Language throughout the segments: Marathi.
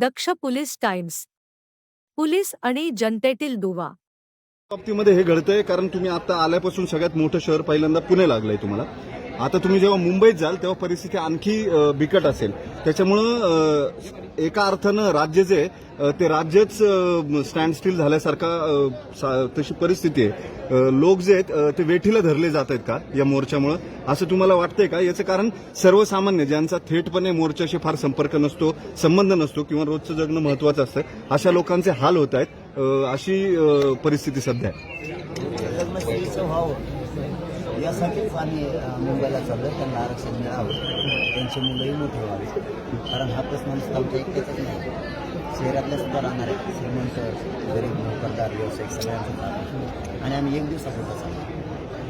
दक्ष पोलीस टाइम्स. पोलीस आणि जनतेतील दुवा. बाबतीमध्ये हे घडतंय कारण तुम्ही आता आल्यापासून सगळ्यात मोठं शहर पहिल्यांदा पुणे लागलंय तुम्हाला. आता तुम्ही जेव्हा मुंबईत जाल तेव्हा परिस्थिती आणखी बिकट असेल. त्याच्यामुळं एका अर्थानं राज्य जे ते राज्यच स्टँड स्टील झाल्यासारखा सा- तशी परिस्थिती आहे. लोक जे आहेत ते वेठीला धरले जात आहेत का या मोर्चामुळं? असं तुम्हाला वाटतंय का? याचं कारण सर्वसामान्य ज्यांचा थेटपणे मोर्चाशी फार संपर्क नसतो संबंध नसतो किंवा रोजचं जगणं महत्वाचं असतं अशा लोकांचे हाल होत आहेत अशी परिस्थिती सध्या आहे. यासाठीच आम्ही मुंबईला चाललो त्यांना आरक्षण मिळावं. त्यांची मुलंही मोठी व्हावी कारण हा प्रश्न नुसता आमच्या एकट्याचाच नाही. शहरातल्या सुद्धा राहणार आहे श्रीमंत गरीब नोकरदार व्यावसायिक सगळ्यांचं आहे. आणि आम्ही एक दिवसापुरतं चाललो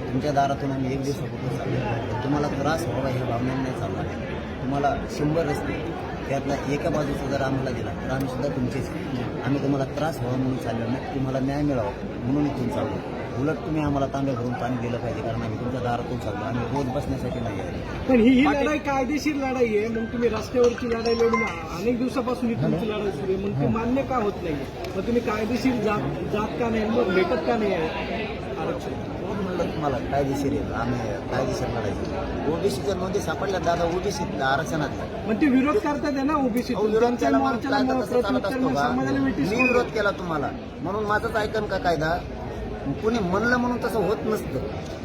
तुमच्या दारातून आम्ही एक दिवसापुरतं चाललो तुम्हाला त्रास व्हावा हे भावनेने नाही चालणार तुम्हाला शंभर रस्ते. त्यातला एका बाजूचा जर आम्हाला दिला तर आम्ही सुद्धा तुमचेच. आम्ही तुम्हाला त्रास व्हावा म्हणून चाललो नाही तुम्हाला न्याय मिळावा म्हणून इथून चाललो उलट तुम्ही आम्हाला तांबे भरून पाणी दिलं पाहिजे कारण आम्ही तुमच्या दारातून चाललो. आम्ही रोज बसण्यासाठी नाही आहे पण ही ही लढाई कायदेशीर लढाई आहे. मग तुम्ही रस्त्यावरची लढाई लढून अनेक दिवसापासून ही तुमची लढाई सुरू आहे. मग ती मान्य का होत नाही? मग तुम्ही कायदेशीर जात जात का नाही? मग भेटत का नाही आहे? आरक्षण. म्हणलं तुम्हाला कायदेशीर आहे? आम्ही कायदेशीर लढायचं ओबीसीच्या नोंदी सापडल्या दादा ओबीसीतल्या आरक्षणातल्या. मग ते विरोध करतात ना ओबीसी. विरोध केला मी विरोध केला तुम्हाला. म्हणून माझंच ऐकन का कायदा? कुणी म्हणलं म्हणून तसं होत नसतं.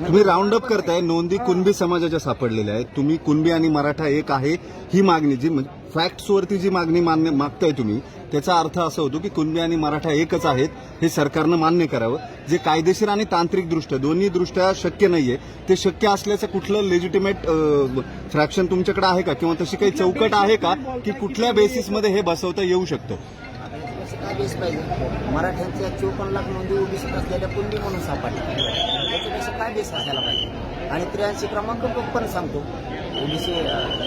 तुम्ही राऊंड अप करताय नोंदी कुणबी समाजाच्या सापडलेल्या आहेत. तुम्ही कुणबी आणि मराठा एक आहे ही मागणी जी म्हणजे फॅक्ट्स वरती जी मागणी मान्य मागताय तुम्ही त्याचा अर्थ असा होतो की कुणबी आणि मराठा एकच आहेत हे सरकारनं मान्य करावं. जे कायदेशीर आणि तांत्रिक दृष्ट्या दोन्ही दृष्ट्या शक्य नाहीये ते शक्य असल्याचं कुठलं लेजिटिमेट फ्रॅक्शन तुमच्याकडे आहे का? किंवा तशी काही चौकट आहे का की कुठल्या बेसिसमध्ये हे बसवता येऊ शकतं? काय बेस पाहिजे. मराठ्यांच्या चोपन्न लाख नोंदी ओबीसीत असलेल्या कुंडी म्हणून सापडल्या त्याच्यापेक्षा काय बेस असायला पाहिजे? आणि त्र्याऐंशी क्रमांक पण सांगतो. ओबीसी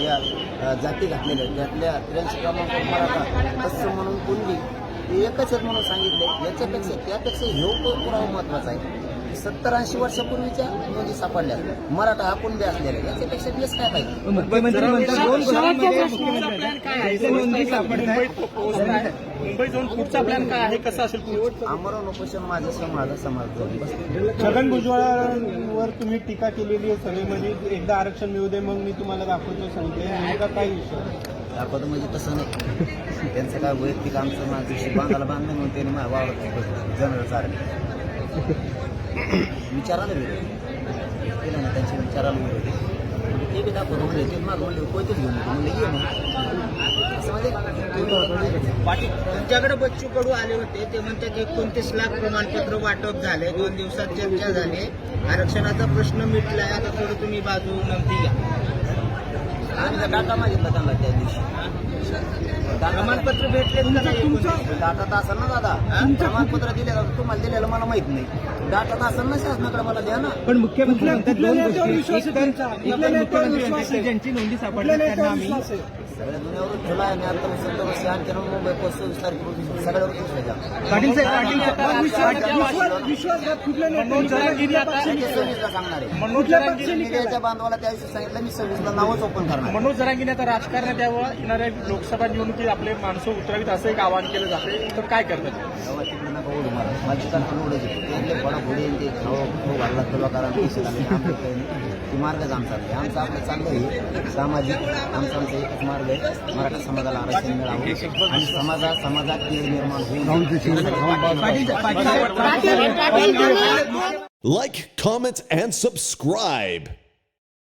या जाती घातलेल्या त्यातल्या त्र्याऐंशी क्रमांक मराठा तसं म्हणून कुंडी हे एकच आहेत म्हणून सांगितले. याच्यापेक्षा त्यापेक्षा ह्यो पुरावा महत्त्वाचा आहे. सत्तर ऐंशी वर्षापूर्वीच्या नोंदी सापडल्या. मराठा हा कुंडी असलेल्या याच्यापेक्षा बेस काय पाहिजे? मुख्यमंत्री. मुंबई जाऊन पुढचा प्लॅन काय आहे? कसं असेल? आमरण उपोषण माझं समाज समाज छगन भुजबळांवर तुम्ही टीका केलेली आहे सभेमध्ये. एकदा आरक्षण मिळू दे मग मी तुम्हाला दाखवतो सांगते. काय विषय दाखवतो म्हणजे तसं नाही. त्यांचं काय वैयक्तिक आमचं माझ्याशी बांधाला बांधलं म्हणून त्यांनी वावरत जनरल चालले विचाराला विरोध केलं ना त्यांच्या विचाराला विरोध आहे. ते बी दाखवतो म्हणजे ते मागं म्हणले कोणतेच घेऊन येतो. म्हणजे ये मग. असं म्हणजे पाटील तुमच्याकडे बच्चू कडू आले होते ते म्हणतात एकोणतीस लाख प्रमाणपत्र वाटप झाले दोन दिवसात चर्चा झाली. आरक्षणाचा प्रश्न मिटलाय आता थोडं तुम्ही बाजू नमती घ्या आम्ही डाटा मागितला त्यांना त्या दिवशी. प्रमाणपत्र भेटले? डाटा तर असेल ना दादा. प्रमाणपत्र दिलेलं तुम्हाला दिलेलं मला माहीत नाही. डाटा तर असेल ना शासनाकडे मला द्या ना. पण मुख्यमंत्री म्हणतात दोन गोष्टी ज्यांची नोंदी त्यांना आम्ही. सगळ्या ठेवला आता सत्तर वर्ष आणखी मुंबई तारखेपासून सगळ्यावर सांगणार आहे. करणार मनोज जरांगीने आता राजकारणात यावं येणाऱ्या लोकसभा निवडणुकीत आपले माणसं उतरावीत असं एक आवाहन केलं जाते तर काय करतात तेव्हा तिकडे नका ते मार्गच आमचा आपलं आहे सामाजिक आमचा आमचा एकच मार्ग आहे मराठा समाजाला आरक्षण मिळावं आणि समाजा समाजात कीड निर्माण होऊन Like, comment, and subscribe.